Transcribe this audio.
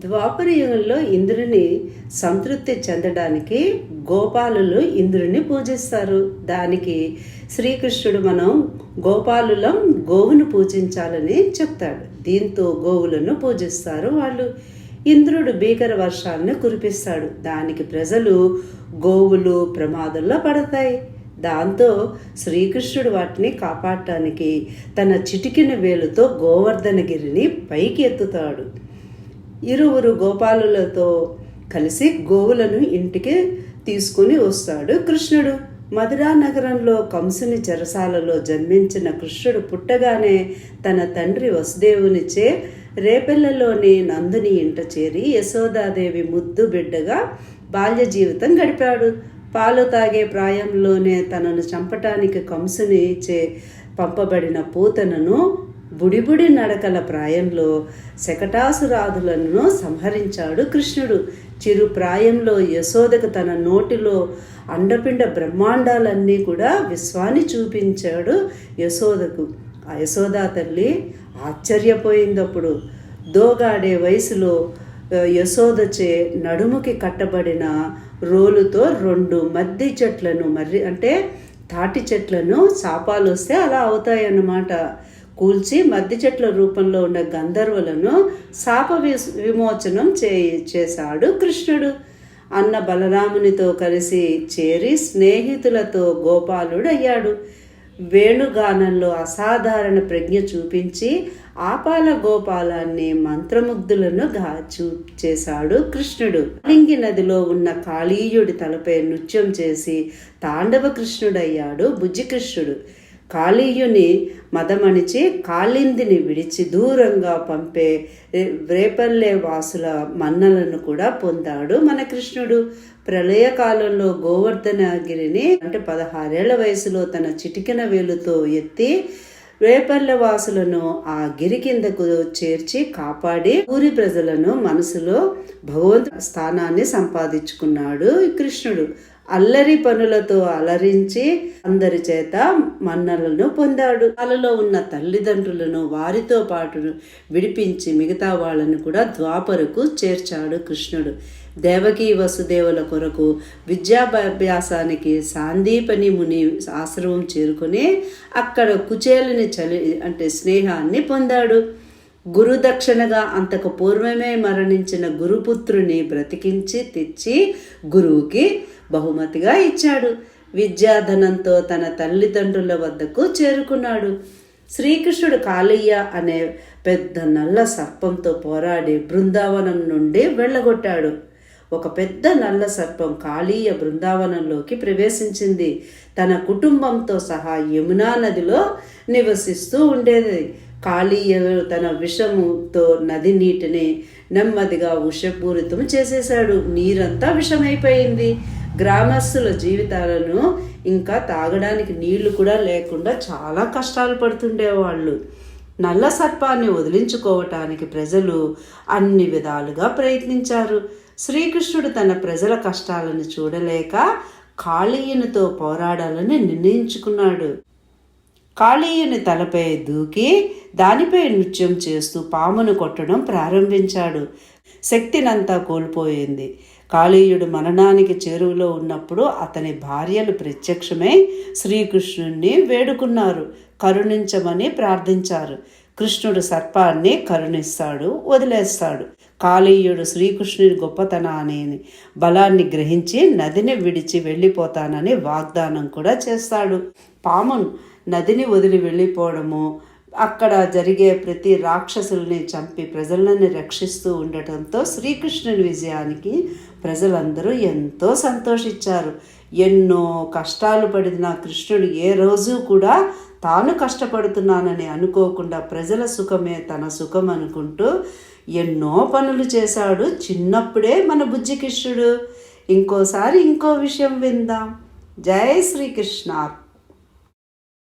ద్వాపర యుగంలో ఇంద్రుని సంతృప్తి చెందడానికి గోపాలులు ఇంద్రుని పూజిస్తారు. దానికి శ్రీకృష్ణుడు మనం గోపాలులం గోవును పూజించాలని చెప్తాడు. దీంతో గోవులను పూజిస్తారు వాళ్ళు. ఇంద్రుడు భీకర వర్షాలను కురిపిస్తాడు. దానికి ప్రజలు గోవులు ప్రమాదంలో పడతాయి. దాంతో శ్రీకృష్ణుడు వాటిని కాపాడటానికి తన చిటికిన వేలుతో గోవర్ధనగిరిని పైకి ఎత్తుతాడు ఇరువురు గోపాలులతో కలిసి గోవులను ఇంటికి తీసుకుని వస్తాడు కృష్ణుడు. మధురా నగరంలో కంసుని చెరసాలలో జన్మించిన కృష్ణుడు పుట్టగానే తన తండ్రి వసుదేవునిచే రేపెళ్ళలోని నందుని ఇంట చేరి యశోదాదేవి ముద్దు బిడ్డగా బాల్య జీవితం గడిపాడు. పాలు తాగే ప్రాయంలోనే తనను చంపటానికి కంసుని చే పంపబడిన పూతనను బుడిబుడి నడకల ప్రాయంలో శకటాసురాదులను సంహరించాడు కృష్ణుడు. చిరు ప్రాయంలో యశోదకు తన నోటిలో అండపిండ బ్రహ్మాండాలన్నీ కూడా విశ్వాన్ని చూపించాడు యశోదకు. ఆ యశోదా తల్లి ఆశ్చర్యపోయిందప్పుడు. దోగాడే వయసులో యశోదచే నడుముకి కట్టబడిన రోలుతో రెండు మద్ది చెట్లను మర్రి అంటే తాటి చెట్లను శాపాలు వస్తే అలా అవుతాయన్నమాట. కూల్చి మద్ది చెట్ల రూపంలో ఉన్న గంధర్వులను శాప విమోచనం చే చేశాడు కృష్ణుడు. అన్న బలరామునితో కలిసి చేరి స్నేహితులతో గోపాలుడు అయ్యాడు వేణుగానంలో అసాధారణ ప్రజ్ఞ చూపించి ఆపాల గోపాలాన్ని మంత్రముగ్ధులను గాచు చేశాడు కృష్ణుడు. లింగి నదిలో ఉన్న కాళీయుడి తలపై నృత్యం చేసి తాండవ కృష్ణుడయ్యాడు బుజ్జికృష్ణుడు కాళీయుని మదమణిచి కాళిందిని విడిచి దూరంగా పంపే రేపల్లె వాసుల మన్నలను కూడా పొందాడు మన కృష్ణుడు. ప్రళయకాలంలో గోవర్ధనగిరిని అంటే పదహారేళ్ళ వయసులో తన చిటికిన వేలుతో ఎత్తి రేపల్లె వాసులను ఆ గిరి కిందకు చేర్చి కాపాడి ఊరి ప్రజలను మనసులో భగవంతు స్థానాన్ని సంపాదించుకున్నాడు కృష్ణుడు. అల్లరి పనులతో అలరించి అందరి చేత మన్నలను పొందాడు. వాళ్ళలో ఉన్న తల్లిదండ్రులను వారితో పాటు విడిపించి మిగతా వాళ్ళను కూడా ద్వాపరకు చేర్చాడు కృష్ణుడు. దేవకీ వసుదేవుల కొరకు విద్యాభ్యాసానికి సాందీపని ముని ఆశ్రమం చేరుకుని అక్కడ కుచేలని చలి అంటే స్నేహాన్ని పొందాడు. గురుదక్షిణగా అంతకు పూర్వమే మరణించిన గురుపుత్రుని బ్రతికించి తెచ్చి గురువుకి బహుమతిగా ఇచ్చాడు. విద్యాధనంతో తన తల్లిదండ్రుల వద్దకు చేరుకున్నాడు. శ్రీకృష్ణుడు కాళయ్య అనే పెద్ద నల్ల సర్పంతో పోరాడి బృందావనం నుండి వెళ్ళగొట్టాడు. ఒక పెద్ద నల్ల సర్పం కాళీయ బృందావనంలోకి ప్రవేశించింది. తన కుటుంబంతో సహా యమునా నదిలో నివసిస్తూ ఉండేది. కాళీయలు తన విషముతో నది నీటిని నెమ్మదిగా విషపూరితం చేసేశాడు. నీరంతా విషమైపోయింది. గ్రామస్తుల జీవితాలను ఇంకా తాగడానికి నీళ్ళు కూడా లేకుండా చాలా కష్టాలు పడుతుండేవాళ్ళు. నల్ల సర్పాన్ని వదిలించుకోవటానికి ప్రజలు అన్ని విధాలుగా ప్రయత్నించారు. శ్రీకృష్ణుడు తన ప్రజల కష్టాలను చూడలేక కాళీయునితో పోరాడాలని నిర్ణయించుకున్నాడు. కాళీయుని తలపై దూకి దానిపై నృత్యం చేస్తూ పామును కొట్టడం ప్రారంభించాడు. శక్తినంతా కోల్పోయింది. కాళీయుడు మరణానికి చేరువలో ఉన్నప్పుడు అతని భార్యలు ప్రత్యక్షమై శ్రీకృష్ణుణ్ణి వేడుకున్నారు. కరుణించమని ప్రార్థించారు. కృష్ణుడు సర్పాన్ని కరుణిస్తాడు వదిలేస్తాడు. కాళీయుడు శ్రీకృష్ణుని గొప్పతనాన్ని బలాన్ని గ్రహించి నదిని విడిచి వెళ్ళిపోతానని వాగ్దానం కూడా చేస్తాడు. పామును నదిని వదిలి వెళ్ళిపోవడము అక్కడ జరిగే ప్రతి రాక్షసుల్ని చంపి ప్రజలను రక్షిస్తూ ఉండటంతో శ్రీకృష్ణుని విజయానికి ప్రజలందరూ ఎంతో సంతోషించారు. ఎన్నో కష్టాలు పడిన కృష్ణుడు ఏ రోజు కూడా తాను కష్టపడుతున్నానని అనుకోకుండా ప్రజల సుఖమే తన సుఖం అనుకుంటూ ఎన్నో పనులు చేశాడు చిన్నప్పుడే మన బుజ్జి కృష్ణుడు. ఇంకోసారి ఇంకో విషయం విందాం. జై శ్రీకృష్ణ